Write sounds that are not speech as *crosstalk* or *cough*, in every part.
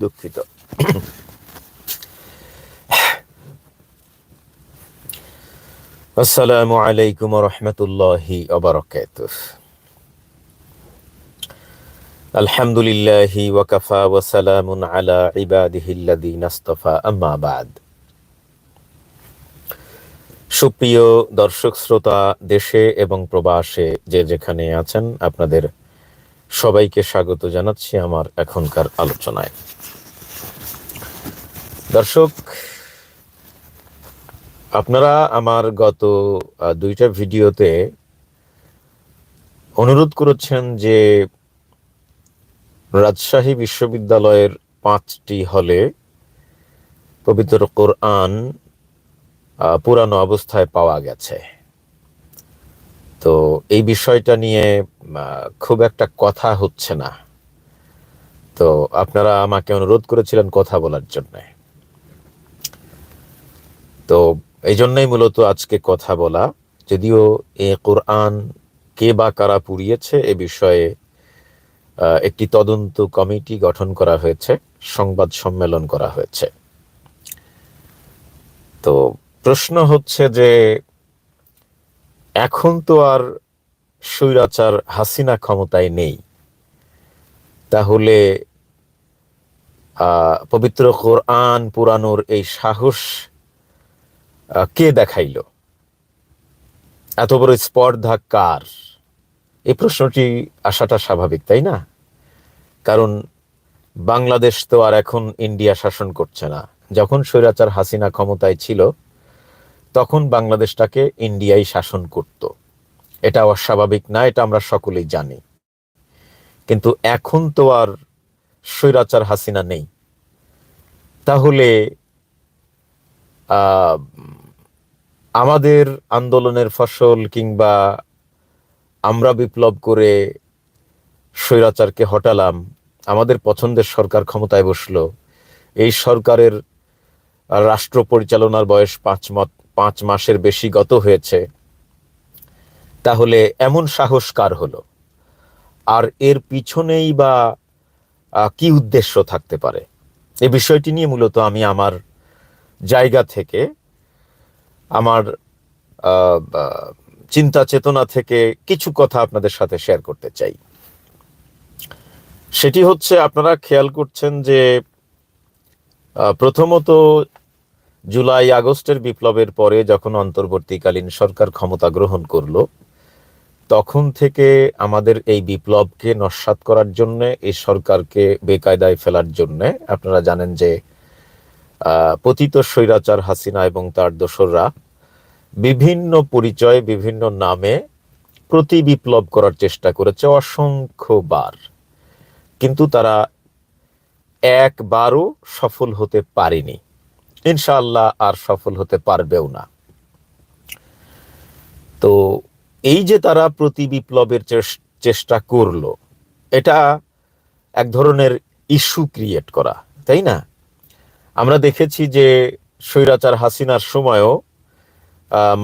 দুঃখিত। আসসালামু আলাইকুম রহমতুল্লাহি অবরকাত আলহামদুলিল্লাহি ওয়াকাফা ওয়াসালামুন আলা ইবাদিহিল্লাযীন আস্তাফা, আম্মা বাদ। সুপ্রিয় দর্শক, শ্রোতা, দেশে এবং প্রবাসে যে যেখানে আছেন, আপনাদের সবাইকে স্বাগত জানাচ্ছি আমার এখনকার আলোচনায়। দর্শক, আপনারা আমার গত দুইটা ভিডিওতে অনুরোধ করেছেন যে রাজশাহী বিশ্ববিদ্যালয়ের পাঁচটি হলে পবিত্র কোরআন পুরানো অবস্থায় পাওয়া গেছে। তো এই বিষয়টা নিয়ে খুব একটা কথা হচ্ছে না। তো আপনারা আমাকে অনুরোধ করেছিলেন কথা বলার জন্য। তো এই জন্যই মূলত আজকে কথা বলা। যদিও এ কোরআন কে বা কারা পুড়িয়েছে এ বিষয়ে একটি তদন্ত কমিটি গঠন করা হয়েছে, সংবাদ সম্মেলন করা হয়েছে। তো প্রশ্ন হচ্ছে যে এখন তো আর স্বৈরাচার হাসিনা ক্ষমতায় নেই। তাহলে পবিত্র কোরআন পুরানোর এই সাহস কে দেখাইল? এত বড় স্পর্ধা কার? এই প্রশ্নটি আসাটা স্বাভাবিক, তাই না? কারণ বাংলাদেশ তো আর এখন ইন্ডিয়া শাসন করছে না। যখন স্বৈরাচার হাসিনা ক্ষমতায় ছিল তখন বাংলাদেশটাকে ইন্ডিয়াই শাসন করত। এটা অস্বাভাবিক না, এটা আমরা সকলেই জানি। কিন্তু এখন তো আর স্বৈরাচার হাসিনা নেই। তাহলে আমাদের আন্দোলনের ফসল কিংবা আমরা বিপ্লব করে স্বৈরাচারকে হটালাম, আমাদের পছন্দের সরকার ক্ষমতায় বসল, এই সরকারের রাষ্ট্র পরিচালনার বয়স পাঁচ পাঁচ মাসের বেশি গত হয়েছে, তাহলে এমন সাহস কার হলো? আর এর পিছনেই বা কি উদ্দেশ্য থাকতে পারে? এ বিষয়টি নিয়ে মূলত আমি আমার জায়গা থেকে, আমার চিন্তা চেতনা থেকে কিছু কথা আপনাদের সাথে শেয়ার করতে চাই। সেটি হচ্ছে আপনারা খেয়াল করছেন যে প্রথমত জুলাই আগস্টের বিপ্লবের পরে যখন অন্তর্বর্তীকালীন সরকার ক্ষমতা গ্রহণ করল, তখন থেকে আমাদের এই বিপ্লবকে নস্যাৎ করার জন্য, এই সরকারকে বেকায়দায় ফেলার জন্য, আপনারা জানেন যে পতিত স্বৈরাচার হাসিনা এবং তার দোসররা বিভিন্ন পরিচয়, বিভিন্ন নামে প্রতি বিপ্লব করার চেষ্টা করেছে অসংখ্যবার। কিন্তু তারা একবারও সফল হতে পারেনি। ইনশাআল্লাহ আর সফল হতে পারবেও না। তো এই যে তারা প্রতি বিপ্লবের চেষ্টা করল, এটা এক ধরনের ইস্যু ক্রিয়েট করা, তাই না? আমরা দেখেছি যে স্বৈরাচার হাসিনার সময়ও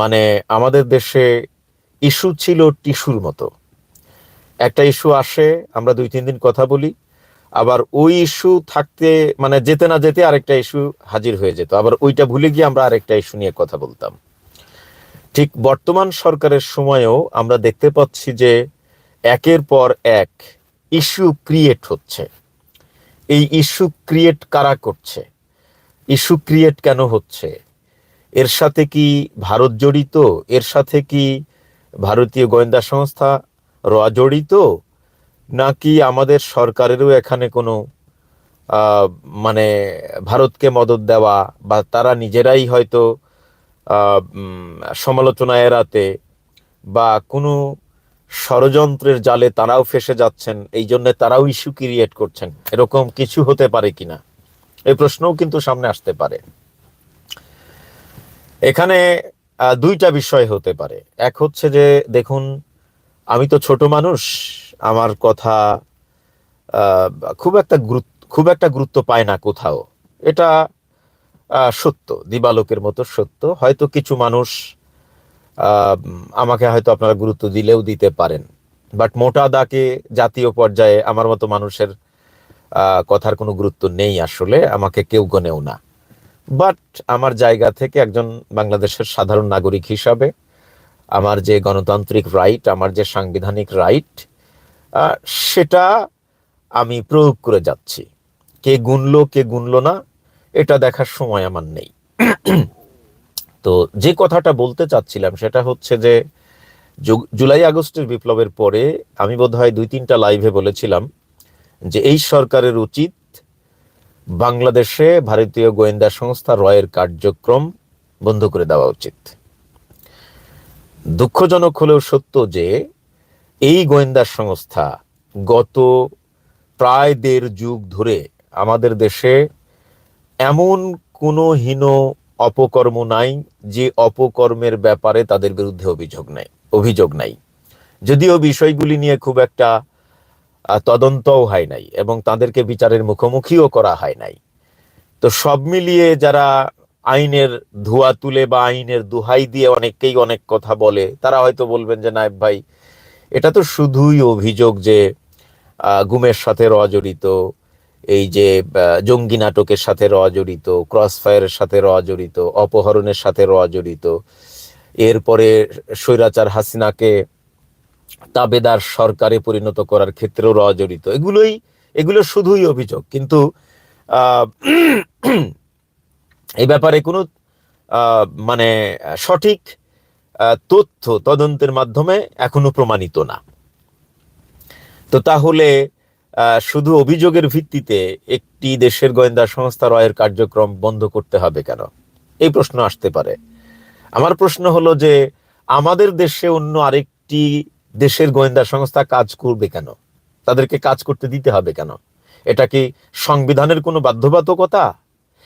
মানে আমাদের দেশে ইস্যু ছিল টিস্যুর মতো। একটা ইস্যু আসে, আমরা দুই তিন দিন কথা বলি আবার ওই ইস্যু থাকতে মানে যেতে না যেতে আরেকটা ইস্যু হাজির হয়ে যেত। আবার ওইটা ভুলে গিয়ে আমরা আরেকটা ইস্যু নিয়ে কথা বলতাম। ঠিক বর্তমান সরকারের সময়েও আমরা দেখতে পাচ্ছি যে একের পর এক ইস্যু ক্রিয়েট হচ্ছে। এই ইস্যু ক্রিয়েট কারা করছে? ইস্যু ক্রিয়েট কেন হচ্ছে? এর সাথে কি ভারত জড়িত? এর সাথে কি ভারতীয় গোয়েন্দা সংস্থা র জড়িত? নাকি আমাদের সরকারেরও এখানে কোনো মানে ভারতকে মদত দেওয়া বা তারা নিজেরাই হয়তো সমালোচনা এড়াতে বা কোনো ষড়যন্ত্রের জালে তারাও ফেসে যাচ্ছেন, এই জন্য তারাও ইস্যু ক্রিয়েট করছেন, এরকম কিছু হতে পারে কিনা এই প্রশ্নও কিন্তু সামনে আসতে পারে। এখানে দুইটা বিষয় হতে পারে। এক হচ্ছে যে, দেখুন, আমি তো ছোট মানুষ আমার কথা খুব একটা গুরুত্ব খুব একটা গুরুত্ব পায় না কোথাও। এটা সত্য, দিবালোকের মতো সত্য। হয়তো কিছু মানুষ আমাকে হয়তো আপনারা গুরুত্ব দিলেও দিতে পারেন। বাট মোটা দাকে জাতীয় পর্যায়ে আমার মতো মানুষের কথার কোনো গুরুত্ব নেই আসলে, আমাকে কেউ গনেও না। বাট আমার জায়গা থেকে একজন বাংলাদেশের সাধারণ নাগরিক হিসাবে, আমার যে গণতান্ত্রিক রাইট আমার যে সাংবিধানিক রাইট সেটা আমি প্রয়োগ করে যাচ্ছি। কে গুনলো কে গুনলো না, এটা দেখার সময় আমার নেই। তো যে কথাটা বলতে চাচ্ছিলাম সেটা হচ্ছে যে জুলাই আগস্টের বিপ্লবের পরে আমি বোধহয় দুই তিনটা লাইভে বলেছিলাম যে, এই সরকারের উচিত বাংলাদেশে ভারতীয় গোয়েন্দা সংস্থা রয়ের কার্যক্রম বন্ধ করে দেওয়া উচিত। দুঃখজনক হলেও সত্য যে এই গোয়েন্দা সংস্থা গত প্রায় দেড় যুগ ধরে আমাদের দেশে এমন কোনো হীন অপকর্ম নাই যে অপকর্মের ব্যাপারে তাদের বিরুদ্ধে অভিযোগ নাই অভিযোগ নাই। যদিও বিষয়গুলি নিয়ে খুব একটা তদন্তও হয় নাই এবং তাদেরকে বিচারের মুখোমুখিও করা হয় নাই। তো সব মিলিয়ে যারা আইনের ধোয়া তুলে বা আইনের দোহাই দিয়ে অনেককেই অনেক কথা বলে, তারা হয়তো বলবেন যে, নায়েব ভাই এটা তো শুধুই অভিযোগ যে গুমের সাথে র জড়িত, এই যে জঙ্গি নাটকের সাথে র জড়িত ক্রস ফায়ারের সাথে র জড়িত, অপহরণের সাথে র জড়িত, এরপরে স্বৈরাচার হাসিনাকে তাবেদার সরকারে পরিণত করার ক্ষেত্রেও র জড়িত। এগুলোই, এগুলো শুধুই অভিযোগ, কিন্তু *clears throat* এই ব্যাপারে কোনো মানে সঠিক তথ্য তদন্তের মাধ্যমে এখনও প্রমাণিত না। তো তাহলে শুধু অভিযোগের ভিত্তিতে একটি দেশের গোয়েন্দা সংস্থা রয়ের কার্যক্রম বন্ধ করতে হবে কেন? এই প্রশ্ন আসতে পারে। আমার প্রশ্ন হলো যে, আমাদের দেশে অন্য আরেকটি দেশের গোয়েন্দা সংস্থা কাজ করবে কেন? তাদেরকে কাজ করতে দিতে হবে কেন? এটা কি সংবিধানের কোনো বাধ্যবাধকতা?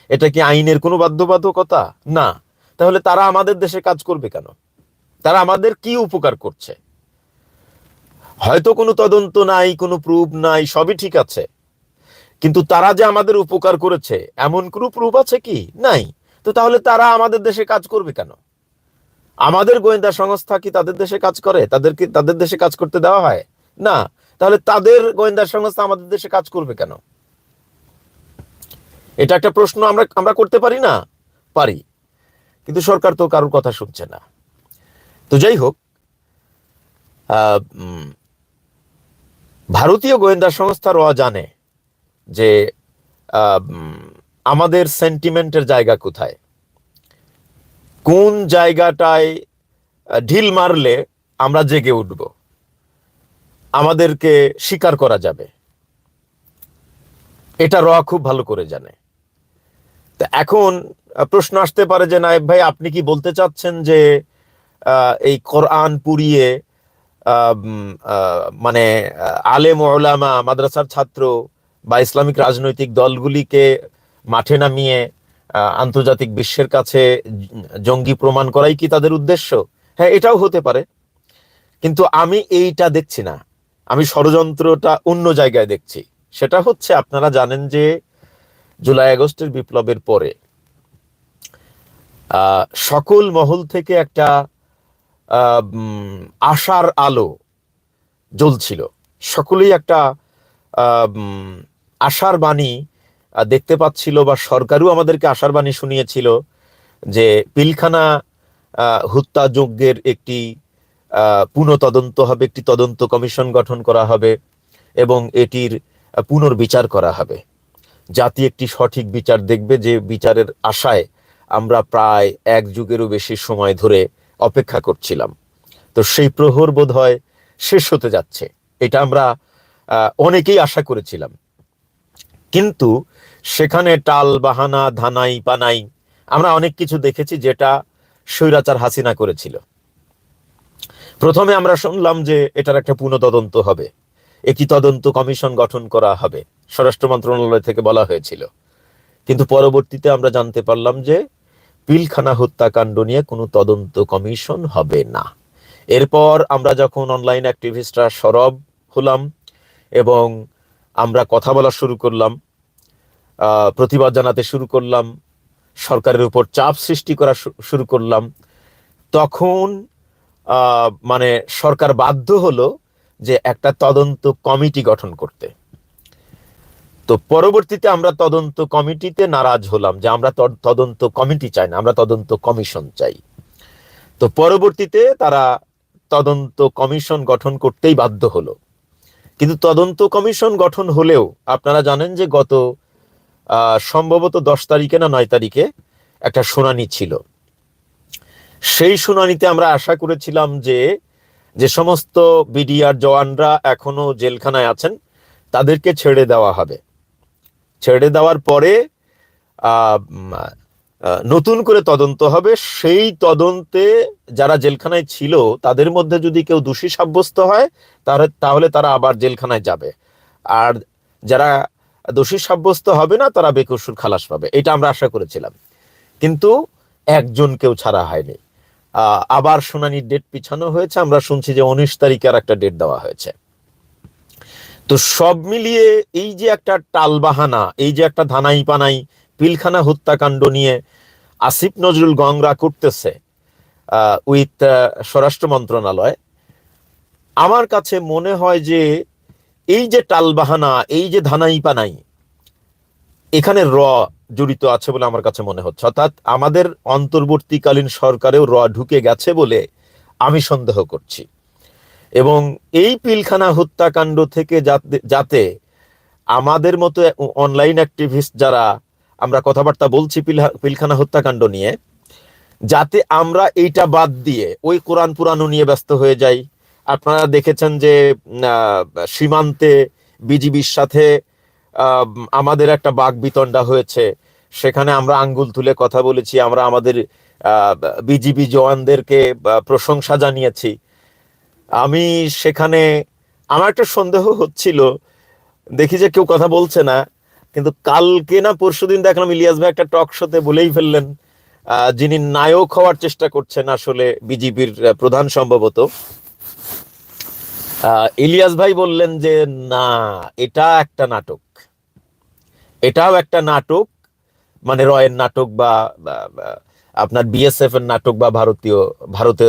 এটা কি আইনের কোনো বাধ্যবাধকতা? না। তাহলে তারা আমাদের দেশে কাজ করবে কেন? তারা আমাদের কি উপকার করছে? হয়তো কোনো তদন্ত নাই, কোনো প্রুফ নাই, সবই ঠিক আছে। কিন্তু তারা যে আমাদের উপকার করেছে, এমন কোনো প্রুফ আছে কি? নাই। তো তাহলে তারা আমাদের দেশে কাজ করবে কেন? আমাদের গোয়েন্দা সংস্থা কি তাদের দেশে কাজ করে? তাদেরকে তাদের দেশে কাজ করতে দেওয়া হয়? না। তাহলে তাদের গোয়েন্দা সংস্থা আমাদের দেশে কাজ করবে কেন? এটা একটা প্রশ্ন আমরা আমরা করতে পারি না? পারি। কিন্তু সরকার তো কারোর কথা শুনছে না। তো যাই হোক ভারতীয় গোয়েন্দা সংস্থা র জানে যে আমাদের সেন্টিমেন্টের জায়গা কোথায়? কোন জায়গাটায় ঢিল মারলে আমরা জেগে উঠব? আমাদেরকে স্বীকার করা যাবে। এটা র খুব ভালো করে জানে। তা এখন প্রশ্ন আসতে পারে যে, নায়েব ভাই, আপনি কি বলতে চাচ্ছেন যে এই কোরআন পুড়িয়ে মানে আলেম ওলামা মাদ্রাসার ছাত্র বা ইসলামিক রাজনৈতিক দলগুলিকে মাঠে নামিয়ে আন্তর্জাতিক বিশ্বের কাছে জঙ্গি প্রমাণ করাই কি তাদের উদ্দেশ্য? হ্যাঁ এটাও হতে পারে। কিন্তু আমি এইটা দেখছি না। আমি ষড়যন্ত্রটা অন্য জায়গায় দেখছি। সেটা হচ্ছে আপনারা জানেন যে জুলাই আগস্টের বিপ্লবের পরে সকল মহল থেকে একটা আশার আলো জ্বলছিল। সকলেই একটা আশার বাণী দেখতে পাচ্ছিল বা সরকারও আমাদেরকে আশার বাণী শুনিয়েছিল যে পিলখানা হত্যাযজ্ঞের একটি পুনঃতদন্ত হবে, একটি তদন্ত কমিশন গঠন করা হবে এবং এটির পুনর্বিচার করা হবে। জাতি একটি সঠিক বিচার দেখবে যে বিচারের আশায় আমরা প্রায় এক যুগেরও বেশি সময় ধরে অপেক্ষা করছিলাম। তো সেই প্রহর বোধ হয় শেষ হতে যাচ্ছে। এটা আমরা অনেকেই আশা করেছিলাম। কিন্তু সেখানে টাল, বাহানা, ধানাই, পানাই, আমরা অনেক কিছু দেখেছি যেটা স্বৈরাচার হাসিনা করেছিল। প্রথমে আমরা শুনলাম যে এটার একটা পুনঃতদন্ত হবে। একটি তদন্ত কমিশন গঠন করা হবে, স্বরাষ্ট্র মন্ত্রণালয় থেকে বলা হয়েছিল। কিন্তু পরবর্তীতে আমরা জানতে পারলাম যে পিলখানা হত্যাকাণ্ড নিয়ে কোনো তদন্ত কমিশন হবে না। এরপর আমরা যখন অনলাইন অ্যাক্টিভিস্টরা সরব হলাম এবং আমরা কথা বলা শুরু করলাম প্রতিবাদ জানাতে শুরু করলাম, সরকারের উপর চাপ সৃষ্টি করা শুরু করলাম, তখন মানে সরকার বাধ্য হলো যে একটা তদন্ত কমিটি গঠন করতে। তো পরবর্তীতে আমরা তদন্ত কমিটিতে নারাজ হলাম যে আমরা তদ- তদন্ত কমিটি চাই না, আমরা তদন্ত কমিশন চাই। তো পরবর্তীতে তারা তদন্ত কমিশন গঠন করতেই বাধ্য হলো। কিন্তু তদন্ত কমিশন গঠন হলেও আপনারা জানেন যে গত সম্ভবত দশ তারিখে না নয় তারিখে একটা শুনানি ছিল। সেই শুনানিতে আমরা আশা করেছিলাম যে যে সমস্ত বিডিআর জওয়ানরা এখনও জেলখানায় আছেন, তাদেরকে ছেড়ে দেওয়া হবে। ছেড়ে দেওয়ার পরে নতুন করে তদন্ত হবে। সেই তদন্তে যারা জেলখানায় ছিল, তাদের মধ্যে যদি কেউ দোষী সাব্যস্ত হয় তাহলে তাহলে তারা আবার জেলখানায় যাবে। আর যারা দোষী সাব্যস্ত হবে না, তারা বেকসুর খালাস পাবে। এটা আমরা আশা করেছিলাম। কিন্তু একজন কেউ ছাড়া হয়নি। আবার শুনানির ডেট পিছানো হয়েছে। আমরা শুনছি যে উনিশ তারিখে একটা ডেট দেওয়া হয়েছে। তো সব মিলিয়ে এই যে একটা টালবাহানা, এই যে একটা ধানাই পানাই পিলখানা হত্যাকাণ্ড নিয়ে আসিফ নজরুল গংরা করতেছে উইথ স্বরাষ্ট্র মন্ত্রণালয়, আমার কাছে মনে হয় যে এই যে টালবাহানা, এই যে ধানাই পানাই এখানে র জড়িত আছে বলে আমার কাছে মনে হচ্ছে। অর্থাৎ আমাদের অন্তর্বর্তীকালীন সরকারেও র ঢুকে গেছে বলে আমি সন্দেহ করছি। এবং এই পিলখানা হত্যাকাণ্ড থেকে যাতে আমাদের মতো অনলাইন অ্যাক্টিভিস্ট যারা আমরা কথাবার্তা বলছি পিলখানা হত্যাকাণ্ড নিয়ে, যাতে আমরা এইটা বাদ দিয়ে ওই কোরআন পুরানো নিয়ে ব্যস্ত হয়ে যাই। আপনারা দেখেছেন যে সীমান্তে বিজিবির সাথে আমাদের একটা বাঘ বিতণ্ডা হয়েছে। সেখানে আমরা আঙ্গুল তুলে কথা বলেছি, আমরা আমাদের বিজিবি জওয়ানদেরকে প্রশংসা জানিয়েছি। আমি সেখানে, আমার একটা সন্দেহ হচ্ছিল, দেখি যে কেউ কথা বলছে না, কিন্তু কালকে না পরশুদিন দেখলাম ইলিয়াস ভাই একটা টক শোতে বলেই ফেললেন যিনি নায়ক হওয়ার চেষ্টা করছেন আসলে বিজেপির প্রধান সম্ভবত। ইলিয়াস ভাই বললেন যে, না, এটা একটা নাটক। এটাও একটা নাটক মানে রয়ের নাটক বা আপনার বিএসএফ এর নাটক বা ভারতীয়, ভারতে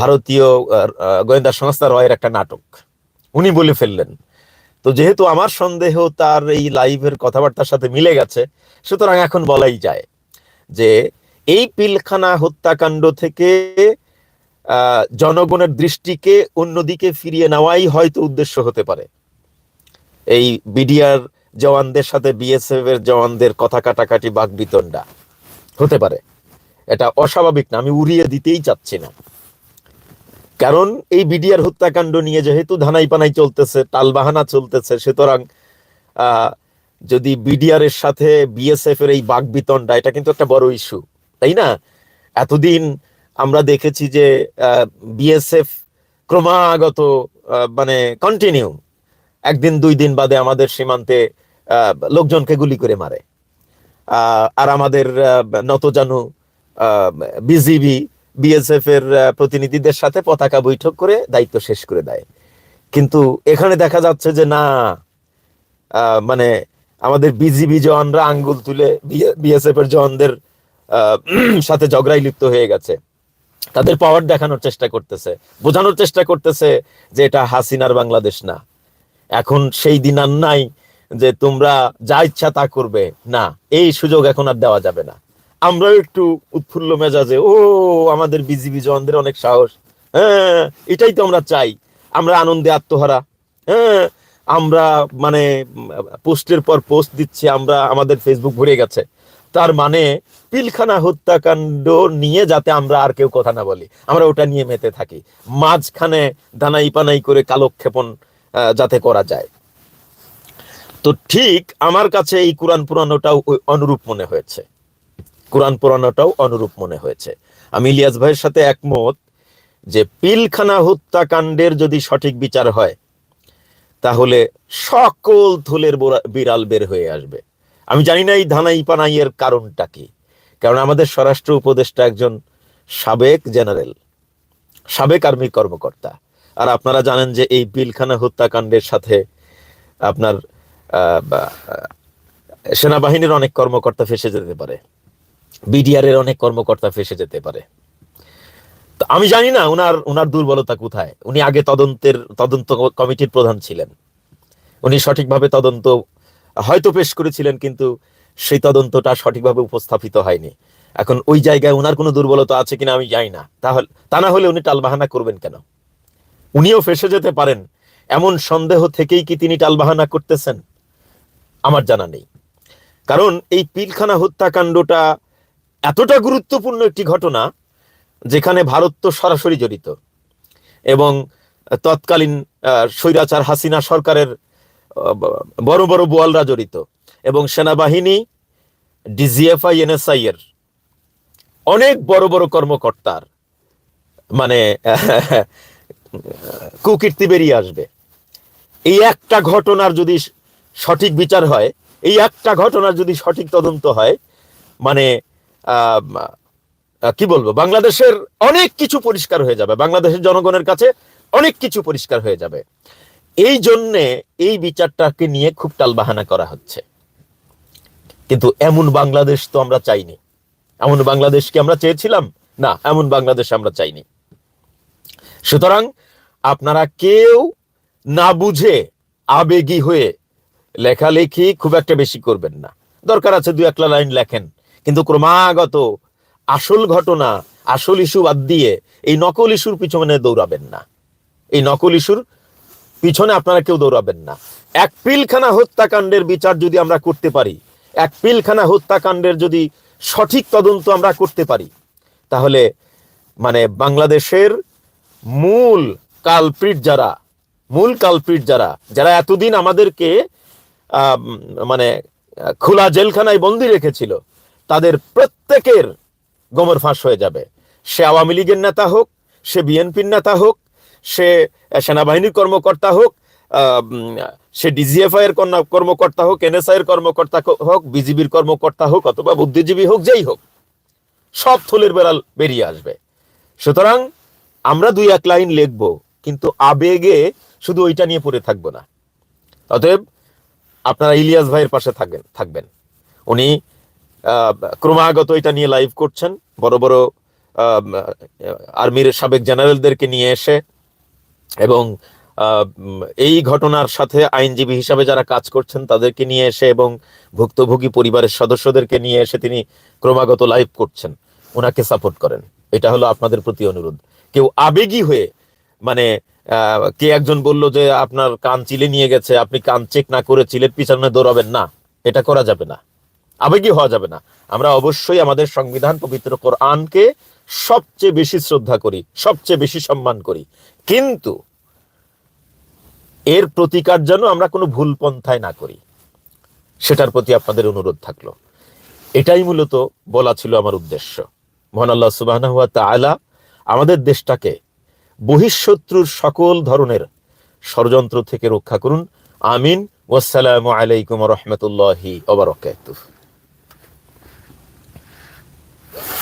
ভারতীয় গোয়েন্দা সংস্থা রয়ের একটা নাটক। উনি বলে ফেললেন, তো যেহেতু আমার সন্দেহ তার এই লাইভের কথাবার্তার সাথে মিলে গেছে, সুতরাং এখন বলাই যায় যে এই পিলখানা হত্যাকাণ্ড থেকে জনগণের দৃষ্টিকে অন্যদিকে ফিরিয়ে নেওয়াই হয়তো উদ্দেশ্য হতে পারে। এই বিডিআর জওয়ানদের সাথে বিএসএফ এর জওয়ানদের কথা কাটাকাটি বাক বিতণ্ডা হতে পারে। এটা অস্বাভাবিক না, আমি উড়িয়ে দিতেই চাচ্ছি না। কারণ এই বিডিআর হত্যাকাণ্ড নিয়ে যেহেতু ধানাই পানাই চলতেছে, টালবাহানা চলতেছে, সুতরাং যদি বিডিআর এর সাথে বিএসএফ এর এই বাক বিতণ্ডা এটা কিন্তু একটা বড় ইস্যু তাই না? এতদিন আমরা দেখেছি যে বিএসএফ ক্রমাগত মানে কন্টিনিউ একদিন, দুই দিন বাদে আমাদের সীমান্তে লোকজনকে গুলি করে মারে। আর আমাদের নতজানু বিজিবি বিএসএফ এর প্রতিনিধিদের সাথে পতাকা বৈঠক করে দায়িত্ব শেষ করে দেয়। কিন্তু এখানে দেখা যাচ্ছে যে না মানে আমাদের বিজিবি জওয়ানরা আঙ্গুল তুলে বিএসএফ এর জওয়ানদের *clears throat* সাথে ঝগড়ায় লিপ্ত হয়ে গেছে। তাদের পাওয়ার দেখানোর চেষ্টা করতেছে, বোঝানোর চেষ্টা করতেছে যে এটা হাসিনার বাংলাদেশ না। এখন সেই দিন আর নাই যে তোমরা যা ইচ্ছা তা করবে। না, এই সুযোগ এখন আর দেওয়া যাবে না। আমরাও একটু উৎফুল্ল মেজাজে, ও, আমাদের বিজিবি জওয়ানদের অনেক সাহস। হ্যাঁ এটাই তো আমরা চাই, আমরা আনন্দে আত্মহারা। হ্যাঁ আমরা মানে পোস্টের পর পোস্ট দিচ্ছি, আমরা আমাদের ফেসবুক ভরে গেছে। তার মানে পিলখানা হত্যাকাণ্ড নিয়ে যাতে আমরা আর কেউ কথা না বলি, আমরা ওটা নিয়ে মেতে থাকি। মাঝখানে দানাই পানাই করে কালক্ষেপণ যাতে করা যায়। তো ঠিক আমার কাছে এই কোরআন পুরানোটাও অনুরূপ মনে হয়েছে। কোরআন পুরানোটাও অনুরূপ মনে হয়েছে। আমি ইলিয়াস ভাইয়ের সাথে একমত যে পিলখানা হত্যাকাণ্ডের যদি সঠিক বিচার হয়, তাহলে সকল থুলের বিড়াল বের হয়ে আসবে। আমি জানি না এই ধানাই পানাইয়ের কারণটা কি, কারণ আমাদের স্বরাষ্ট্র উপদেষ্টা একজন সাবেক জেনারেল, সাবেক আর্মি কর্মকর্তা। আর আপনারা জানেন যে এই পিলখানা হত্যাকাণ্ডের সাথে আপনার সেনাবাহিনীর অনেক কর্মকর্তা ফেসে যেতে পারে। বিডিআর এর অনেক কর্মকর্তা ফেসে যেতে পারে। তো আমি জানি না ওনার ওনার দুর্বলতা কোথায়। উনি আগে তদন্তের, তদন্ত কমিটির প্রধান ছিলেন। উনি সঠিকভাবে তদন্ত হয়তো পেশ করেছিলেন, কিন্তু সেই তদন্তটা সঠিকভাবে উপস্থাপিত হয়নি। এখন ওই জায়গায় ওনার কোনো দুর্বলতা আছে কিনা আমি জানি না। তাহলে, তা না হলে উনি টালবাহানা করবেন কেন? উনিও ফেসে যেতে পারেন। এমন সন্দেহ থেকেই কি তিনি টালবাহানা করতেছেন? আমার জানা নেই। কারণ এই পিলখানা হত্যাকাণ্ডটা এতটা গুরুত্বপূর্ণ একটি ঘটনা যেখানে ভারত তো সরাসরি জড়িত এবং তৎকালীন স্বৈরাচার হাসিনা সরকারের বড় বড় বোয়ালরা জড়িত এবং সেনাবাহিনী ডিজিএফআই এনএসআই এর অনেক বড় বড় কর্মকর্তার মানে *laughs* কুকীর্তি বেরিয়ে আসবে। এই একটা ঘটনার যদি সঠিক বিচার হয়, এই একটা ঘটনার যদি সঠিক তদন্ত হয় মানে কি বলব? বাংলাদেশের অনেক কিছু পরিষ্কার হয়ে যাবে। বাংলাদেশের জনগণের কাছে অনেক কিছু পরিষ্কার হয়ে যাবে। এই জন্যে এই বিচারটাকে নিয়ে খুব টালবাহানা করা হচ্ছে। কিন্তু এমন বাংলাদেশ তো আমরা চাইনি। এমন বাংলাদেশ কি আমরা চেয়েছিলাম? না, এমন বাংলাদেশ আমরা চাইনি। সুতরাং আপনারা কেউ না বুঝে আবেগী হয়ে লেখালেখি খুব একটা বেশি করবেন না। দরকার আছে দু একলা লাইন লেখেন। কিন্তু ক্রমাগত আসল ঘটনা, আসল ইস্যু বাদ দিয়ে এই নকল ইস্যুর পিছনে দৌড়াবেন না। এই নকল ইস্যুর পিছনে আপনারা কেউ দৌড়াবেন না। এক পিলখানা হত্যাকাণ্ডের বিচার যদি আমরা করতে পারি, এক পিলখানা হত্যাকাণ্ডের যদি সঠিক তদন্ত আমরা করতে পারি, তাহলে মানে বাংলাদেশের মূল কালপ্রিট যারা, মূল কালপ্রিট যারা যারা এতদিন আমাদেরকে মানে খোলা জেলখানায় বন্দি রেখেছিল তাদের প্রত্যেকের গোমর ফাঁস হয়ে যাবে। সে আওয়ামী লীগের নেতা হোক, সে বিএনপির নেতা হোক, সে সেনাবাহিনীর কর্মকর্তা হোক সে ডিজিএফআই এর কর্মকর্তা হোক, এনএসআই এর কর্মকর্তা হোক, বিজিবির কর্মকর্তা হোক অথবা বুদ্ধিজীবী হোক, যেই হোক, সব থলের বেড়াল বেরিয়ে আসবে। সুতরাং আমরা দুই এক লাইন লিখব, কিন্তু আবেগে শুধু ওইটা নিয়ে পড়ে থাকব না। অতএব আপনারা ইলিয়াস ভাইয়ের পাশে থাকবেন থাকবেন। উনি ক্রমাগত এটা নিয়ে লাইভ করছেন। বড় বড় আর্মির সাবেক জেনারেলদেরকে নিয়ে এসে এবং এই ঘটনার সাথে আইনজীবী হিসাবে যারা কাজ করছেন তাদেরকে নিয়ে এসে এবং ভুক্তভোগী পরিবারের সদস্যদেরকে নিয়ে এসে তিনি ক্রমাগত লাইভ করছেন। ওনাকে সাপোর্ট করেন। এটা হলো আপনাদের প্রতি অনুরোধ। কেউ আবেগী হয়ে মানে কে একজন বলল যে আপনার কান চিলে নিয়ে গেছে, আপনি কান চেক না করে চিলের পিছনে দৌড়াবেন, না, এটা করা যাবে না। আবেগী হওয়া যাবে না। আমরা অবশ্যই আমাদের সংবিধান পবিত্র কোরআনকে সবচেয়ে বেশি শ্রদ্ধা করি, সবচেয়ে বেশি সম্মান করি। কিন্তু এর প্রতিকার যেন আমরা কোনো ভুল পন্থায় না করি, সেটার প্রতি আপনাদের অনুরোধ থাকল। এটাই মূলত বলা ছিল আমার উদ্দেশ্য। মহান আল্লাহ সুবাহ আমাদের দেশটাকে বহিঃশত্রুর সকল ধরনের ষড়যন্ত্র থেকে রক্ষা করুন। আমিন। ওয়াসসালামু আলাইকুম রহমতুল্লাহি you